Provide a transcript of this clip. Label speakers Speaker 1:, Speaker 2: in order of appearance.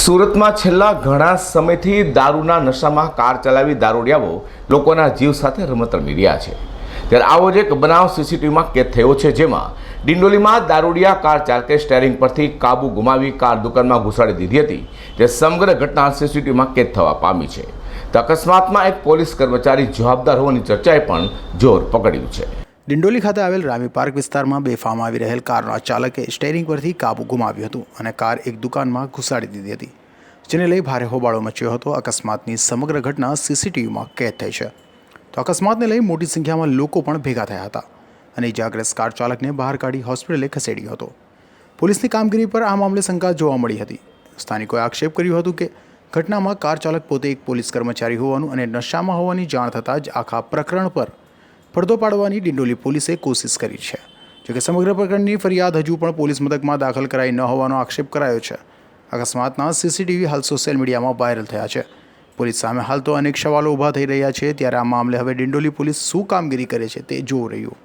Speaker 1: સુરતમાં છેલ્લા ઘણા સમયથી દારૂના નશામાં કાર ચલાવી દારૂડિયાઓ લોકોના જીવ સાથે રમત રમી રહ્યા છે. ત્યારે આવો જ એક બનાવ સીસીટીવીમાં કેદ થયો છે જેમાં ડિંડોલીમાં દારૂડિયા કાર ચાલકે સ્ટેરિંગ પરથી કાબુ ગુમાવી કાર દુકાનમાં ઘુસાડી દીધી હતી તે સમગ્ર ઘટના સીસીટીવીમાં કેદ થવા પામી છે. તો અકસ્માતમાં એક પોલીસ કર્મચારી જવાબદાર હોવાની ચર્ચાએ પણ જોર પકડ્યું છે.
Speaker 2: ડિંડોલી ખાતે આવેલ રામી પાર્ક વિસ્તારમાં બેફામ આવી રહેલ કારના ચાલકે સ્ટેરિંગ પરથી કાબુ ગુમાવ્યું હતું અને કાર એક દુકાનમાં ઘુસાડી દીધી હતી, જેને લઈ ભારે હોબાળો મચ્યો હતો. અકસ્માતની સમગ્ર ઘટના સીસીટીવીમાં કેદ થઈ છે. તો અકસ્માતને લઈ મોટી સંખ્યામાં લોકો પણ ભેગા થયા હતા અને ઇજાગ્રસ્ત કાર ચાલકને બહાર કાઢી હોસ્પિટલે ખસેડ્યો હતો. પોલીસની કામગીરી પર આ મામલે શંકા જોવા મળી હતી. સ્થાનિકોએ આક્ષેપ કર્યો હતો કે ઘટનામાં કાર ચાલક પોતે એક પોલીસ કર્મચારી હોવાનું અને નશામાં હોવાની જાણ થતાં જ આખા પ્રકરણ પર પડદો પાડવાની ડિંડોલી પોલીસે કોશિશ કરી છે. જોકે સમગ્ર પ્રકરણની ફરિયાદ હજુ પણ પોલીસ મથકમાં દાખલ કરાઈ ન હોવાનો આક્ષેપ કરાયો છે. અકસ્માતના સીસીટીવી હાલ સોશિયલ મીડિયામાં વાયરલ થયા છે. પોલીસ સામે હાલ તો અનેક સવાલો ઊભા થઈ રહ્યા છે, ત્યારે આ મામલે હવે ડિંડોલી પોલીસ શું કામગીરી કરે છે તે જોવું રહ્યું.